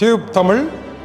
Tube Tamil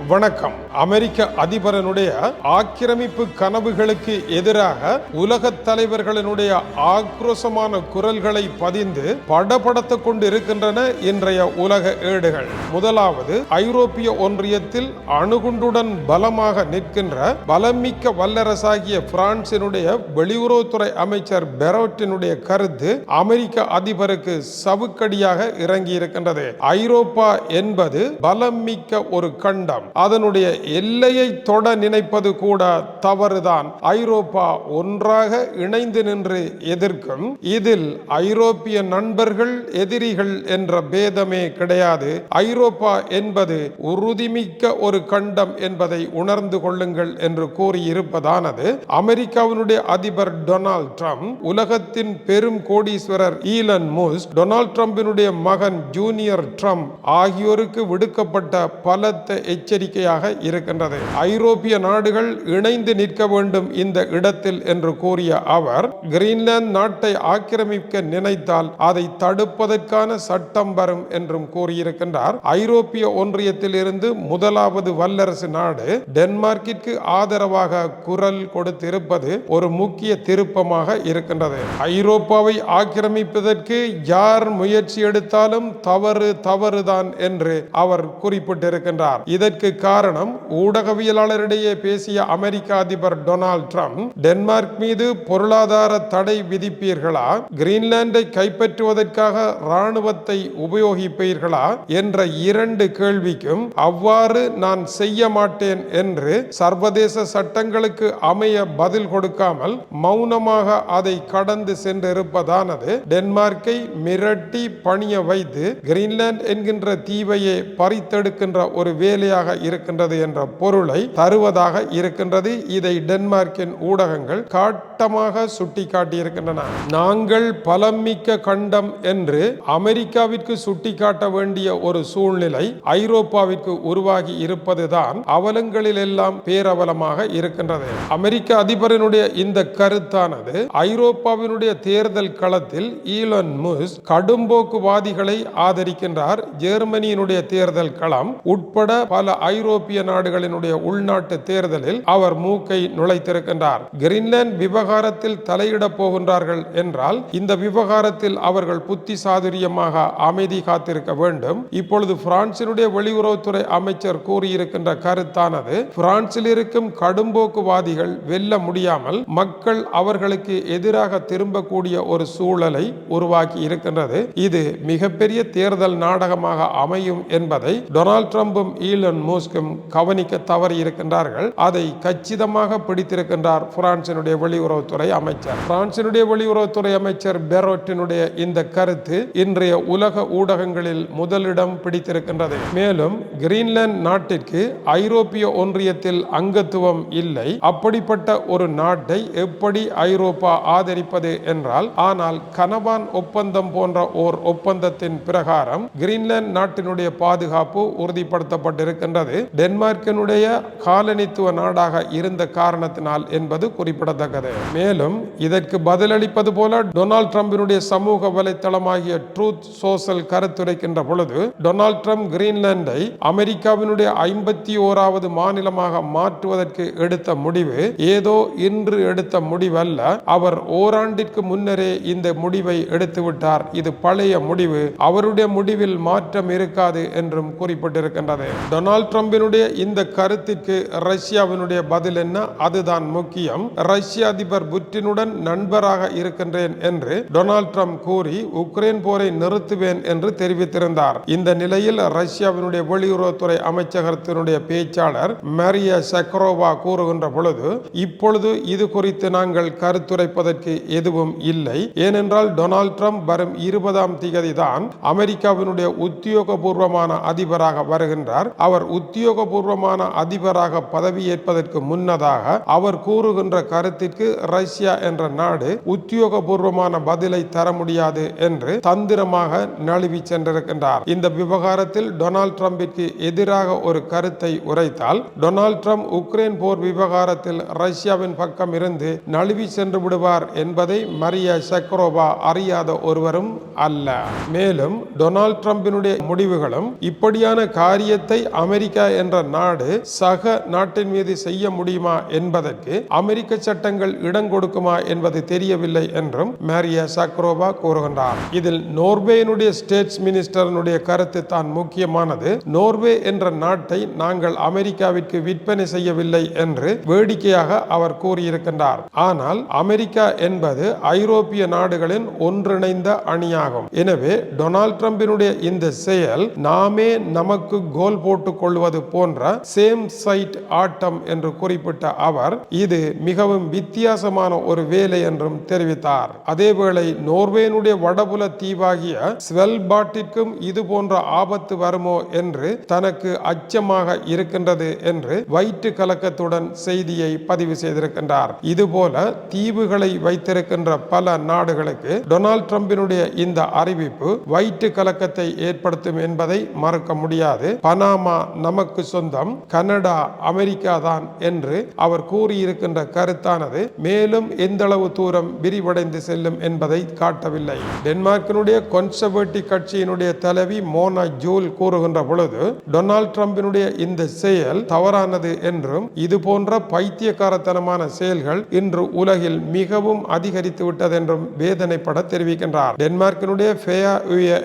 வணக்கம். அமெரிக்க அதிபரனுடைய ஆக்கிரமிப்பு கனவுகளுக்கு எதிராக உலக தலைவர்களினுடைய ஆக்ரோஷமான குரல்களை பதிந்து படபடத்துக் கொண்டிருக்கின்றன இன்றைய உலக ஏடுகள். முதலாவது ஐரோப்பிய ஒன்றியத்தில் அணுகுண்டுடன் பலமாக நிற்கின்ற பலமிக்க வல்லரசாகிய பிரான்சினுடைய வெளியுறவுத்துறை அமைச்சர் பெரோட்டினுடைய கருத்து அமெரிக்க அதிபருக்கு சவுக்கடியாக இறங்கி இருக்கின்றது ஐரோப்பா என்பது பலமிக்க ஒரு கண்டம். அதனுடைய எல்லையை தொட நினைப்பது கூட தவறுதான். ஐரோப்பா ஒன்றாக இணைந்து நின்று எதிர்க்கும் இதில் ஐரோப்பிய நண்பர்கள் எதிரிகள் என்ற பேதமே கிடையாது. ஐரோப்பா என்பது உறுதிமிக்க ஒரு கண்டம் என்பதை உணர்ந்து கொள்ளுங்கள் என்று கூறியிருப்பதானது. அமெரிக்காவினுடைய அதிபர் டொனால்ட் ட்ரம்ப் உலகத்தின் பெரும் கோடீஸ்வரர் ஈலன் மூஸ் டொனால்ட் ட்ரம்பினுடைய மகன் ஜூனியர் ட்ரம்ப் ஆகியோருக்கு விடுக்கப்பட்ட பலத்த எச்சரிக்கை எச்சரிக்கையாக இருக்கின்றது. ஐரோப்பிய நாடுகள் இணைந்து நிற்க வேண்டும் இந்த இடத்தில் என்று கூறிய அவர் கிரீன்லாந்து நாட்டை ஆக்கிரமிக்க நினைத்தால் அதை தடுப்பதற்கான சட்டம் வரும் என்றும் கூறியிருக்கின்றார். ஐரோப்பிய ஒன்றியத்தில் இருந்து முதலாவது வல்லரசு நாடு டென்மார்க்கிற்கு ஆதரவாக குரல் கொடுத்திருப்பது ஒரு முக்கிய திருப்பமாக இருக்கின்றது. ஐரோப்பாவை ஆக்கிரமிப்பதற்கு யார் முயற்சி எடுத்தாலும் தவறு தவறுதான் என்று அவர் குறிப்பிட்டிருக்கின்றார். இதற்கு காரணம் ஊடகவியலாளரிடையே பேசிய அமெரிக்க அதிபர் டொனால்ட் ட்ரம்ப் டென்மார்க் மீது பொருளாதார தடை விதிப்பீர்களா? கிரீன்லாந்தை கைப்பற்றுவதற்காக ராணுவத்தை உபயோகிப்பீர்களா? என்ற இரண்டு கேள்விக்கும் அவ்வாறு நான் செய்ய மாட்டேன் என்று சர்வதேச சட்டங்களுக்கு அமைய பதில் கொடுக்காமல் மௌனமாக அதை கடந்து சென்றிருப்பதானது. டென்மார்க்கை மிரட்டி பணிய வைத்து கிரீன்லாந்து என்கின்ற தீவையே பறித்தெடுக்கின்ற ஒரு வேலையாக இருக்கின்றது என்ற பொருளை தருவதாக இருக்கின்றது. இதை டென்மார்க்கின் ஊடகங்கள் காட்டமாக சுட்டிக்காட்டியிருக்கின்றன. நாங்கள் பலமிக்க கண்டம் என்று அமெரிக்காவிற்கு சுட்டிக்காட்ட வேண்டிய ஒரு சூழ்நிலை ஐரோப்பாவிற்கு உருவாகி இருப்பதுதான் அவலங்களில் எல்லாம் பேரவலமாக இருக்கின்றது. அமெரிக்க அதிபரினுடைய இந்த கருத்தானது ஐரோப்பாவினுடைய தேர்தல் களத்தில் ஈலன் முஸ் கடும்போக்குவாதிகளை ஆதரிக்கின்றார். ஜெர்மனியினுடைய தேர்தல் களம் உட்பட பல ஐரோப்பிய நாடுகளினுடைய உள்நாட்டு தேர்தலில் அவர் மூக்கை நுழைத்திருக்கின்றார். கிரீன்லாந்து விவகாரத்தில் தலையிடப் போகின்றார்கள் என்றால் இந்த விவகாரத்தில் அவர்கள் புத்தி சாதுரியமாக அமைதி காத்திருக்க வேண்டும். இப்பொழுது பிரான்சினுடைய வெளியுறவுத்துறை அமைச்சர் கூறியிருக்கின்ற கருத்தானது பிரான்சில் இருக்கும் கடும்போக்குவாதிகள் வெல்ல முடியாமல் மக்கள் அவர்களுக்கு எதிராக திரும்பக்கூடிய ஒரு சூழலை உருவாக்கி இருக்கின்றது. இது மிகப்பெரிய தேர்தல் நாடகமாக அமையும் என்பதை டொனால்ட் ட்ரம்பும் ஈலன் மோஸ்கும் கவனிக்க தவறி இருக்கின்றார்கள். அதை கச்சிதமாக பிடித்திருக்கின்றார் பிரான்சினுடைய வெளியுறவுத்துறை அமைச்சர். பிரான்சினுடைய வெளியுறவுத்துறை அமைச்சர் பெரோட்டினுடைய இந்த கருத்து இன்றைய உலக ஊடகங்களில் முதலிடம் பிடித்திருக்கின்றது. மேலும் கிரீன்லாந்து நாட்டிற்கு ஐரோப்பிய ஒன்றியத்தில் அங்கத்துவம் இல்லை. அப்படிப்பட்ட ஒரு நாட்டை எப்படி ஐரோப்பா ஆதரிப்பது என்றால் ஆனால் கனவான் ஒப்பந்தம் போன்ற ஓர் ஒப்பந்தத்தின் பிரகாரம் கிரீன்லாந்து நாட்டினுடைய பாதுகாப்பு உறுதிப்படுத்தப்பட்டிருக்கின்றது. டென்மார்க்கினுடைய காலனித்துவ நாடாக இருந்த காரணத்தினால் என்பது குறிப்பிடத்தக்கது. மேலும் இதற்கு பதிலளிப்பது போல டொனால்ட் ட்ரம்பினுடைய சமூக வலைத்தளமாகிய ட்ரூத் சோசல் கருத்துரைக்கின்ற பொழுது டொனால்ட் ட்ரம்ப் கிரீன்லாண்டை அமெரிக்காவினுடைய ஐம்பத்தி ஓராவது மாநிலமாக மாற்றுவதற்கு எடுத்த முடிவு ஏதோ இன்று எடுத்த முடிவல்ல. அவர் ஓராண்டிற்கு முன்னரே இந்த முடிவை எடுத்துவிட்டார். இது பழைய முடிவு. அவருடைய முடிவில் மாற்றம் இருக்காது என்றும் குறிப்பிட்டிருக்கின்றது. டொனால்ட் ட்ரம்பினுடைய இந்த கருத்திற்கு ரஷ்யாவினுடைய பதில் என்ன? அதுதான் முக்கியம். ரஷ்ய அதிபர் புட்டினுடன் நண்பராக இருக்கின்றேன் என்று டொனால்ட் ட்ரம்ப் கூறி உக்ரைன் போரை நிறுத்துவேன் என்று தெரிவித்திருந்தார். இந்த நிலையில் ரஷ்யாவினுடைய வெளியுறவுத்துறை அமைச்சகத்தினுடைய பேச்சாளர் மரிய சக்ரோவா கூறுகின்ற பொழுது இப்பொழுது இது குறித்து நாங்கள் கருத்துரைப்பதற்கு எதுவும் இல்லை. ஏனென்றால் டொனால்ட் ட்ரம்ப் வரும் இருபதாம் தேதி தான் அமெரிக்காவினுடைய உத்தியோகபூர்வமான அதிபராக வருகின்றார். அவர் உத்தியோகபூர்வமான அதிபராக பதவியேற்பதற்கு முன்னதாக அவர் கூறுகின்ற கருத்திற்கு ரஷ்யா என்ற நாடு உத்தியோகபூர்வமான பதிலை தர முடியாது என்று தந்திரமாக நழுவி சென்றிருக்கின்றார். இந்த விவகாரத்தில் டொனால்ட் ட்ரம்பிற்கு எதிராக ஒரு கருத்தை உரைத்தால் டொனால்ட் ட்ரம்ப் உக்ரைன் போர் விவகாரத்தில் ரஷ்யாவின் பக்கம் இருந்து நழுவி சென்று விடுவார் என்பதை மரியா செக்ரோபா அறியாத ஒருவரும் அல்ல. மேலும் டொனால்ட் ட்ரம்பினுடைய முடிவுகளும் இப்படியான காரியத்தை அமெரிக்க என்ற நாடு சக நாட்டின் மீது செய்ய முடியுமா என்பதற்கு அமெரிக்க சட்டங்கள் இடம் கொடுக்குமா என்பது தெரியவில்லை என்றும் மேரியா சக்ரோவா கூறுகின்றார். இதில் நோர்வேயினுடைய ஸ்டேட்ஸ் மினிஸ்டரனுடைய கருத்து தான் முக்கியமானது. நோர்வே என்ற நாட்டை நாங்கள் அமெரிக்காவிற்கு விற்பனை செய்யவில்லை என்று வேடிக்கையாக அவர் கூறியிருக்கின்றார். ஆனால் அமெரிக்கா என்பது ஐரோப்பிய நாடுகளின் ஒன்றிணைந்த அணியாகும். எனவே டொனால்ட் ட்ரம்பினுடைய இந்த செயல் நாமே நமக்கு கோல் போட்டுக் கொள்வது போன்ற சேம் சைட் ஆட்டம் என்று குறிப்பிட்ட அவர் இது மிகவும் வித்தியாசமான ஒரு வேலை என்றும் தெரிவித்தார். அதேவேளை நோர்வேனுடைய வடபுல தீவாகிய ஸ்வெல்பாட்டிற்கும் இது போன்ற ஆபத்து வருமோ என்று தனக்கு அச்சமாக இருக்கின்றது என்று வயிற்று கலக்கத்துடன் செய்தியை பதிவு செய்திருக்கின்றார். இதுபோல தீவுகளை வைத்திருக்கின்ற பல நாடுகளுக்கு டொனால்ட் ட்ரம்பினுடைய இந்த அறிவிப்பு வயிற்று கலக்கத்தை ஏற்படுத்தும் என்பதை மறுக்க முடியாது. பனாமா நம் நமக்கு சொந்தம் கனடா அமெரிக்கா தான் என்று அவர் கூறியிருக்கின்ற கருத்தானது மேலும் எந்தளவு தூரம் விரிவடைந்து செல்லும் என்பதை காட்டவில்லை. டென்மார்க்கினுடைய கொன்சர்வேட்டிவ் கட்சியினுடைய தலைவி மோனா ஜூல் கூறுகின்ற பொழுது டொனால்ட் ட்ரம்பினுடைய இந்த செயல் தவறானது என்றும் இது போன்ற பைத்தியக்காரத்தனமான செயல்கள் இன்று உலகில் மிகவும் அதிகரித்து விட்டது என்றும் வேதனைப்பட தெரிவிக்கின்றார். டென்மார்க்கினுடைய ஃபேயா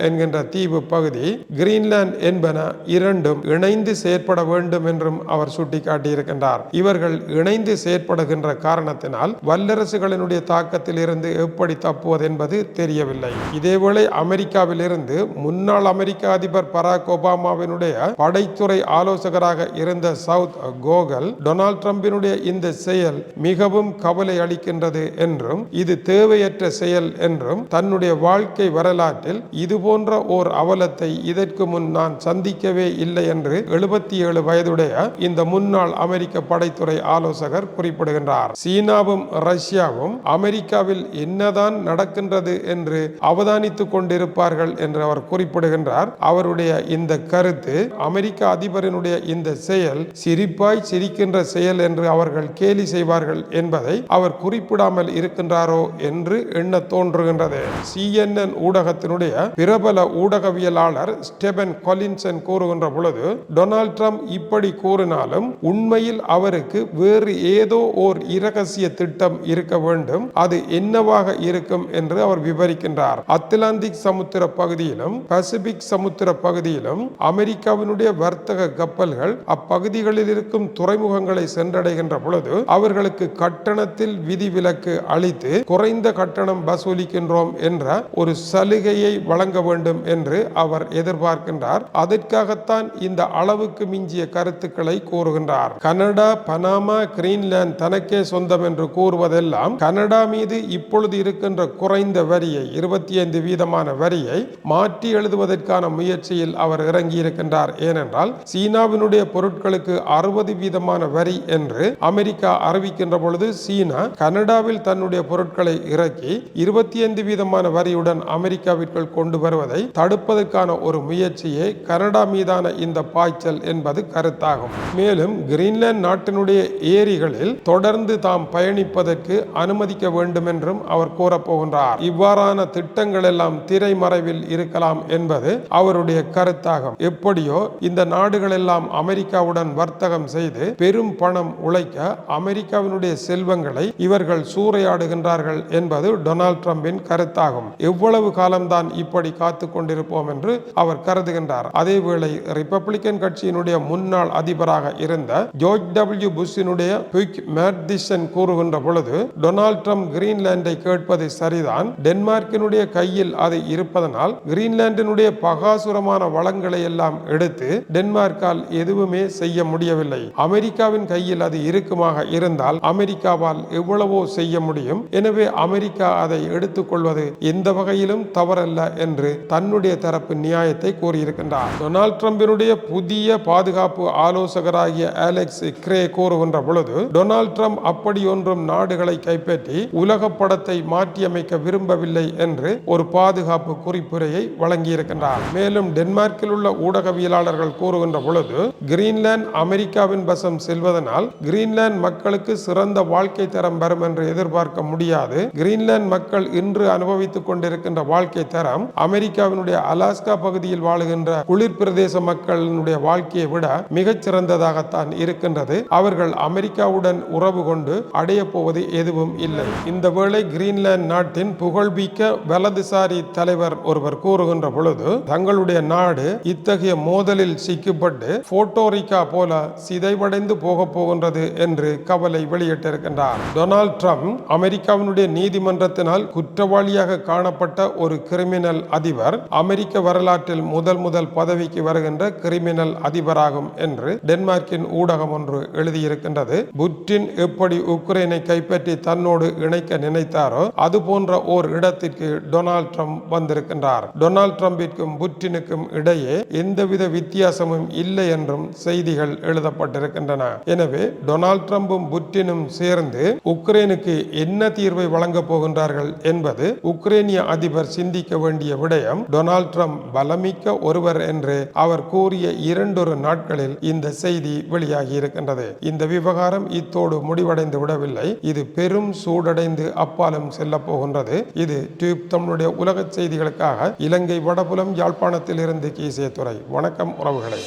என்கின்ற தீவு பகுதி கிரீன்லாந்து என்பன இரண்டும் இணைந்து செயற்பட வேண்டும் என்றும் அவர் சுட்டிக்காட்டியிருக்கின்றார். இவர்கள் இணைந்து செயற்படுகின்ற காரணத்தினால் வல்லரசுகளினுடைய தாக்கத்தில் இருந்து எப்படி தப்புவது என்பது தெரியவில்லை. இதேவேளை அமெரிக்காவில் இருந்து முன்னாள் அமெரிக்க அதிபர் பராக் ஒபாமாவினுடைய படைத்துறை ஆலோசகராக இருந்த சவுத் கோகல் டொனால்ட் ட்ரம்பினுடைய இந்த செயல் மிகவும் கவலை அளிக்கின்றது என்றும் இது தேவையற்ற செயல் என்றும் தன்னுடைய வாழ்க்கை வரலாற்றில் இது போன்ற ஓர் அவலத்தை இதற்கு முன் நான் சந்திக்கவே இல்லை என்று எழுபத்தி ஏழு வயதுடைய இந்த முன்னாள் அமெரிக்க படைத்துறை ஆலோசகர் குறிப்பிடுகின்றார். சீனாவும் ரஷ்யாவும் அமெரிக்காவில் என்னதான் நடக்கின்றது என்று அவதானித்துக் கொண்டிருப்பார்கள் என்று அவர் குறிப்பிடுகின்றார். அவருடைய இந்த கருத்து அமெரிக்க அதிபரினுடைய இந்த செயல் சிரிப்பாய் சிரிக்கின்ற செயல் என்று அவர்கள் கேலி செய்வார்கள் என்பதை அவர் குறிப்பிடாமல் இருக்கின்றாரோ என்று எண்ண தோன்றுகின்றது. சிஎன்என் ஊடகத்தினுடைய பிரபல ஊடகவியலாளர் ஸ்டெபன் கொலின்சன் கூறுகின்ற பொழுது டொனால்ட் ட்ரம்ப் இப்படி கூறினாலும் உண்மையில் அவருக்கு வேறு ஏதோ ஓர் இரகசிய திட்டம் இருக்க வேண்டும். அது என்னவாக இருக்கும் என்று அவர் விவரிக்கின்றார். அத்லாந்திக் சமுத்திர பகுதியிலும் பசிபிக் சமுத்திர பகுதியிலும் அமெரிக்காவினுடைய வர்த்தக கப்பல்கள் அப்பகுதிகளில் இருக்கும் துறைமுகங்களை சென்றடைகின்ற பொழுது அவர்களுக்கு கட்டணத்தில் விதிவிலக்கு அளித்து குறைந்த கட்டணம் வசூலிக்கின்றோம் என்ற ஒரு சலுகையை வழங்க வேண்டும் என்று அவர் எதிர்பார்க்கின்றார். அதற்காகத்தான் இந்த அளவு அளவுக்கு மிஞ்சிய கருத்துக்களை கூறுகின்றார். கனடா பனாமா கிரீன்லாந்து தனக்கே சொந்தம் என்று கூறுவதெல்லாம் கனடா மீது இப்பொழுது இருக்கின்ற குறைந்த வரியை இருபத்தி ஐந்து வீதமான வரியை மாற்றி எழுதுவதற்கான முயற்சியில் அவர் இறங்கியிருக்கின்றார். ஏனென்றால் சீனாவினுடைய பொருட்களுக்கு அறுபது வீதமான வரி என்று அமெரிக்கா அறிவிக்கின்ற பொழுது சீனா கனடாவில் தன்னுடைய பொருட்களை இறக்கி இருபத்தி ஐந்து வீதமான வரியுடன் அமெரிக்காவிற்குள் கொண்டு வருவதை தடுப்பதற்கான ஒரு முயற்சியை கனடா மீதான இந்த பாய்ச்சல் என்பது கருத்தாகும். மேலும் கிரீன்லாந்து நாட்டினுடைய ஏரிகளில் தொடர்ந்து தாம் பயணிப்பதற்கு அனுமதிக்க வேண்டும் என்றும் அவர் கூறப்போகின்றார். இவ்வாறான திட்டங்கள் எல்லாம் திரைமறைவில் இருக்கலாம் என்பது அவருடைய கருத்தாகும். எப்படியோ இந்த நாடுகள் எல்லாம் அமெரிக்காவுடன் வர்த்தகம் செய்து பெரும் பணம் உழைக்க அமெரிக்காவினுடைய செல்வங்களை இவர்கள் சூறையாடுகின்றார்கள் என்பது டொனால்ட் ட்ரம்பின் கருத்தாகும். எவ்வளவு காலம்தான் இப்படி காத்து கொண்டிருப்போம் என்று அவர் கருதுகின்றார். அதேவேளை ரிப்பப்ளிக்கன் கட்சியினுடைய முன்னாள் அதிபராக இருந்த ஜோர்ஜ் டபிள்யூ புஷினுடைய குயிக் மேர்திசன் கூறுகின்ற பொழுது டொனால்ட் ட்ரம்ப் கிரீன்லாண்டை கேட்பது சரிதான். டென்மார்க்கினுடைய கையில் அது இருப்பதனால் கிரீன்லாண்டினுடைய பகாசுரமான வளங்களை எல்லாம் எடுத்து டென்மார்க்கால் எதுவுமே செய்ய முடியவில்லை. அமெரிக்காவின் கையில் அது இருக்குமாக இருந்தால் அமெரிக்காவால் எவ்வளவோ செய்ய முடியும். எனவே அமெரிக்கா அதை எடுத்துக்கொள்வது எந்த வகையிலும் தவறல்ல என்று தன்னுடைய தரப்பு நியாயத்தை கூறியிருக்கின்றார். டொனால்ட் ட்ரம்பினுடைய புதிய பாதுகாப்பு ஆலோசகராகிய அலெக்ஸ் கிரே கூறுகின்ற பொழுது டொனால்ட் ட்ரம்ப் அப்படியொன்றும் நாடுகளை கைப்பற்றி உலக படத்தை மாற்றியமைக்க விரும்பவில்லை என்று ஒரு பாதுகாப்பு குறிப்புரையை வழங்கியிருக்கின்றார். மேலும் டென்மார்க்கில் உள்ள ஊடகவியலாளர்கள் கூறுகின்ற பொழுது கிரீன்லாந்து அமெரிக்காவின் வசம் செல்வதனால் கிரீன்லாந்து மக்களுக்கு சிறந்த வாழ்க்கை தரம் வரும் என்று எதிர்பார்க்க முடியாது. கிரீன்லாந்து மக்கள் இன்று அனுபவித்துக் கொண்டிருக்கின்ற வாழ்க்கை தரம் அமெரிக்காவினுடைய அலாஸ்கா பகுதியில் வாழுகின்ற குளிர் பிரதேச மக்களினுடைய வாழ்க்கையை விட மிகச்சிறந்ததாகத்தான் இருக்கின்றது. அவர்கள் அமெரிக்காவுடன் உறவு கொண்டு அடைய போவது எதுவும் இல்லை. இந்த வேளை கிரீன்லாந்து நாட்டின் புகழ்மிக்க வலதுசாரி தலைவர் ஒருவர் கூறுகின்ற பொழுது தங்களுடைய நாடு இத்தகைய மோதலில் சிக்கப்பட்டு போட்டோரிக்கா போல சிதைவடைந்து போக போகின்றது என்று கவலை வெளியிட்டிருக்கின்றார். டொனால்ட் ட்ரம்ப் அமெரிக்காவினுடைய நீதிமன்றத்தினால் குற்றவாளியாக காணப்பட்ட ஒரு கிரிமினல் அதிபர் அமெரிக்க வரலாற்றில் முதல் முதல் பதவிக்கு வருகின்ற கிரிமினல் அதிபராகும் என்று டென்மார்க்கின் ஊடகம் ஒன்று எழுதியிருக்கின்றது. புட்டின் எப்படி உக்ரைனை கைப்பற்றி தன்னோடு இணைக்க நினைத்தாரோ அது போன்ற ஓர் இடத்திற்கு டொனால்ட் ட்ரம்ப் வந்திருக்கின்றார். டொனால்ட் ட்ரம்பிற்கும் புட்டினுக்கும் இடையே எந்தவித வித்தியாசமும் இல்லை என்றும் செய்திகள் எழுதப்பட்டிருக்கின்றன. எனவே டொனால்ட் ட்ரம்பும் புட்டினும் சேர்ந்து உக்ரைனுக்கு என்ன தீர்வை வழங்கப் போகின்றார்கள் என்பது உக்ரைனிய அதிபர் சிந்திக்க வேண்டிய விடயம். டொனால்ட் ட்ரம்ப் பலமிக்க ஒருவர் என்று அவர் கூறிய இரண்டு இரண்டொரு நாட்களில் இந்த செய்தி வெளியாகி இருக்கின்றது. இந்த விவகாரம் இத்தோடு முடிவடைந்து விடவில்லை. இது பெரும் சூடடைந்து அப்பாலும் செல்ல போகின்றது. இது டியூப் தமிழுடைய உலக செய்திகளுக்காக இலங்கை வடபுலம் யாழ்ப்பாணத்தில் இருந்து கீசிய துறை. வணக்கம் உறவுகளை.